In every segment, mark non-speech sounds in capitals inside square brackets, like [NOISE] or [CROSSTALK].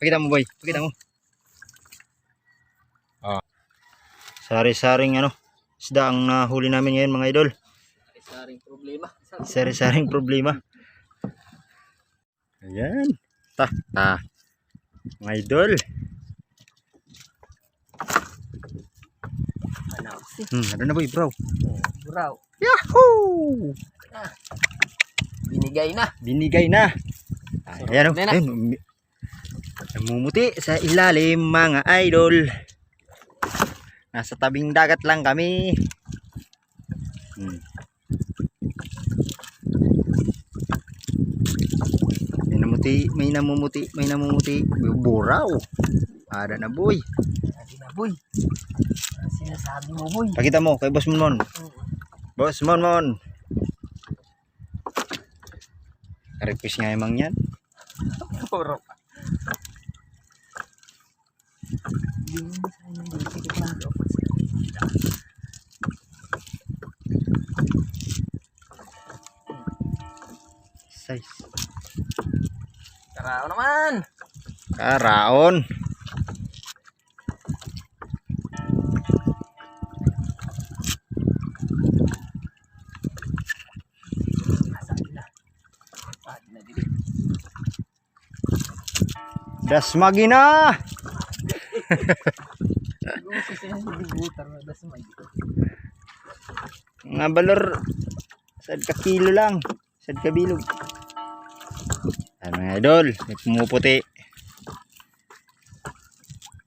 Pakita mo boy. Pakita mo. Ah. Sari-saring ano. Isda ang nahuli namin ngayon mga idol. Saring problema. Sari-saring problema. Ayan. Ta, ta. Mga idol. Ano? Hmm, ano na boy bro? Buraw. Yahoo! Binigay na. Binigay na. Ayan o. Ayan na. Ayun. Namumuti sa ilalim mga idol. Nasa tabing dagat lang kami. Hmm. May namuti, may namumuti, may namumuti. Buraw. Ada na boy. Sabi na, boy. Ang sinasabi mo, boy. Pakita mo kay Boss Monmon. Boss Monmon. Request nga emang yan. [LAUGHS] Puro pa. Yung sayang dito, sige pa lang. Size. Karao naman. Karaon. Sabi na. [LAUGHS] Mga balor. Sad ka kilo lang. Sad ka bilog. Ay mga idol. May pumuputi.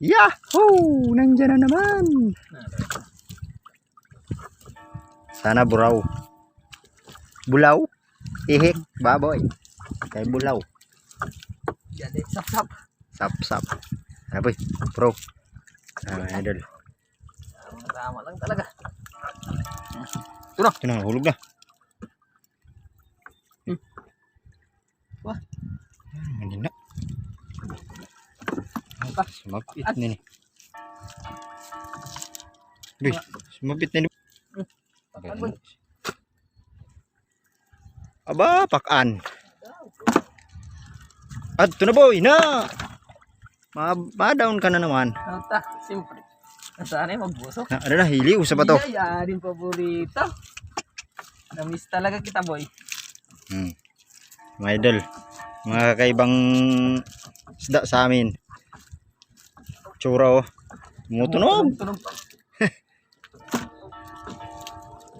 Yahoo! Nandyan na naman. Sana buraw. Bulaw. Ihik. Baboy. Kay bulaw. Yan din, sap Ano boy? Pro. Ah, mga idol. Tama, lang talaga. Ito na. Hulog na. Hmm. Wah. Hindi na. Ah. Sumapit na ni. Uy, sumapit na ni. Aba, pakan. At ito na boy, na. Ma Ma-down ka na naman. Ata, siyempre. Yung magbusok? Na, ano na, hiliw sa bato. Iya, yan din paborito. Namiss talaga kita, boy. Hmm. Mga idol, mga kakaibang isda sa amin. Tsura oh. Tumutunog. Tunog pa. [LAUGHS]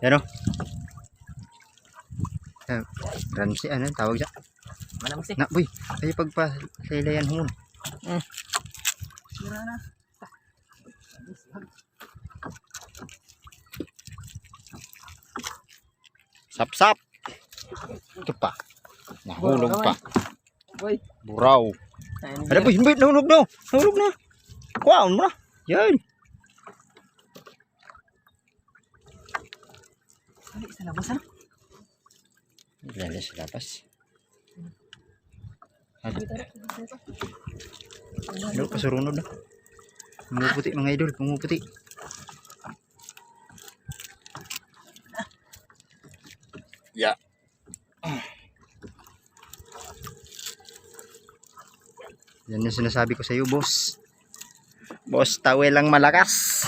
Yan oh. Ah, Ramsey, ano tawag siya? Manamsi. Na, boy, kayo pagpa sa Sira na. Sap-sap. Ito pa. Nahulog pa. Boy. Buraw. Ano boy, boy, nahulog na. Nahulog na. Kuwaon mo na. Yan. Ano, isa labas ano? Lala sa labas. Ano? Ano, kasurunod na. Pumuputi mga idol, pumuputi. Ya. Yan yung sinasabi ko sa iyo, boss. Boss, tawe lang malakas.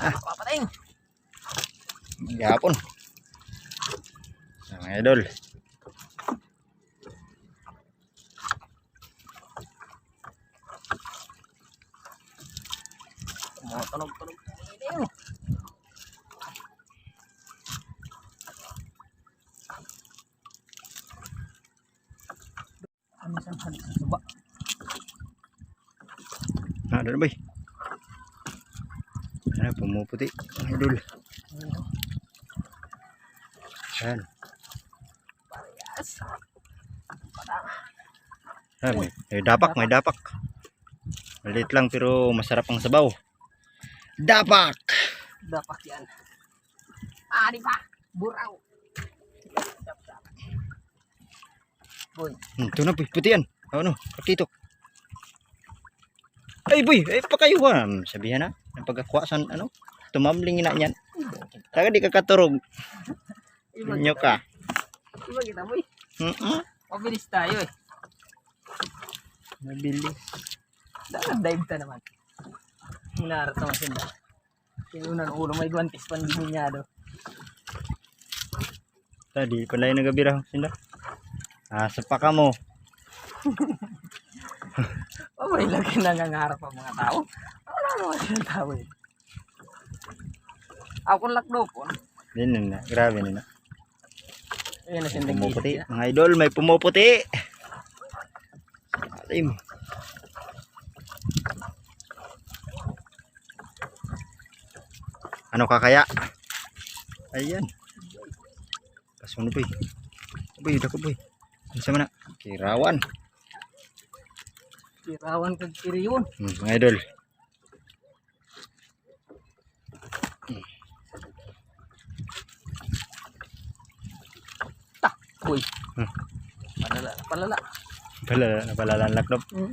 Papating. Gapon. Mga idol. Tumutunog, tunog. Ayun. Ano sa halik sa suba? Ah, doon boy. Ano, pumuputi. Mga idol. Yan. Parehas. Ah, may, may dapak, may dapak. Maliit lang pero masarap ang sabaw. Dapak! Dapak yan. Ah, di ba? Buraw. Boy, Hmm, ito na boy, puti yan. Ano, kakito. Ay boy, ay pa kayo ha. Sabihan na, ang pagkakuha sa ano, tumambling na yan. Taga di ka katurog. Inyo ka. Diba kita eh. Mm-mm. Mabilis tayo eh. Mabilis. Dapat dive ta naman. Hinarat naman sila. Yung unang ulo may guantes pan giminyado. Tadi pala yung nagabira sila. Ah, sa paka mo. [LAUGHS] Oh, may lagi nangangarap ang mga tao. Wala naman silang tao eh. Ako lakdo po. Din na, grabe na. Ayun na May siya pumuputi. Mga idol, may pumuputi. Alim. Ano ka kaya? Ayan. Kasunod boy. Boy, dako boy. Ano sa mana? Kirawan. Tirawan kag kiriyon. Hmm, mga idol. Uy. Hmm. Palala, palala. Pala, napalalan lakdop. Hmm.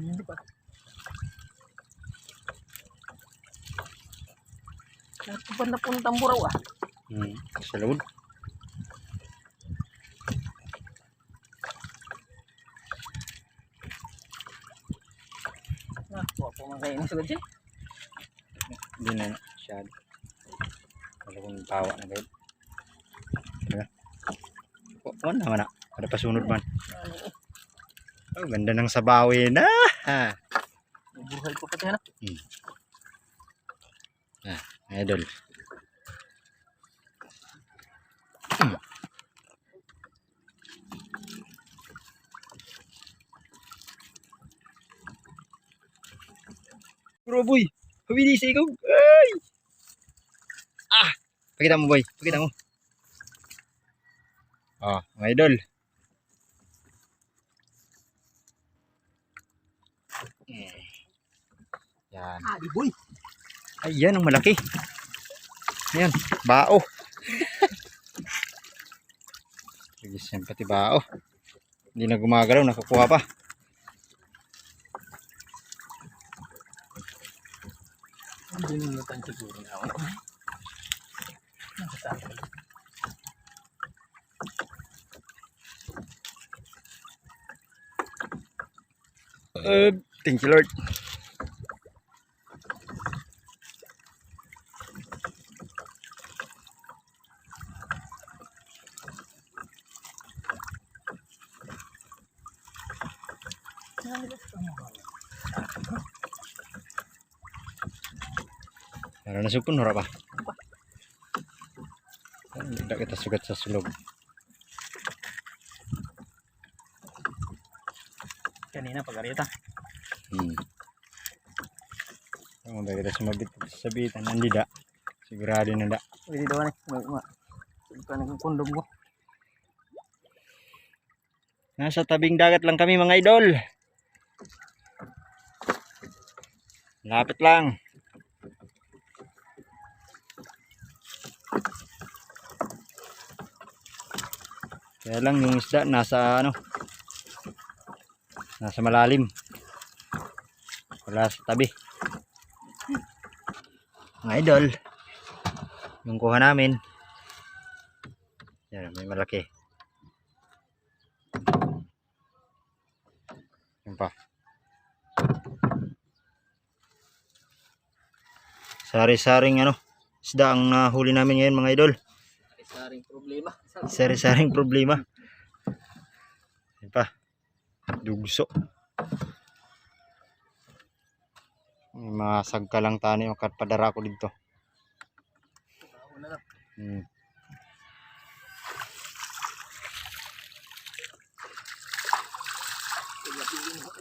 Hindi pa. Saan pa napuntang buraw ah? Hmm, sa loob. Ah, kuha po mga kayo sa siya. Hindi na masyado. Wala kong tawa na gawin. Diba? Wala naman na. Ada pasunod man. Oh, ganda ng sabawin na. Ah, May buhay ko pati hanap. idol. Hmm. Bro boy, pabilis ikaw. Ay! Ah! Pakita mo boy, pakita mo. Oh, mga idol. Yan. Ah, di boy. Ayan, ang malaki. Ayan, bao. Lagis yan pati bao. Hindi na gumagalaw, nakakuha pa. Hindi nilutan siguro na ako. Nakasama. Uh, thank you Lord. Para nasupon ora pa. Tidak kita sugat sa sulog. Kanina pag-arita. Hmm. Ang ba kita sumabit sa bitan hindi da. Sigurado na da. Pwede daw na. May ma. Sige ka ng kondom ko. Nasa tabing dagat lang kami mga idol. Lapit lang. Kaya lang yung isda nasa ano nasa malalim. Wala sa tabi. Mga idol. Yung kuha namin. Yan, may malaki. Yan pa. Sari-saring ano, isda ang nahuli namin ngayon mga idol. Saring problema. Sari-saring problema. Yan pa. Dugso. May mga sagka lang tani yung padara ko dito. Hmm.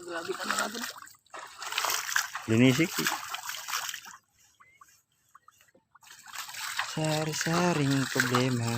Natin. Linisik. Sari-saring problema.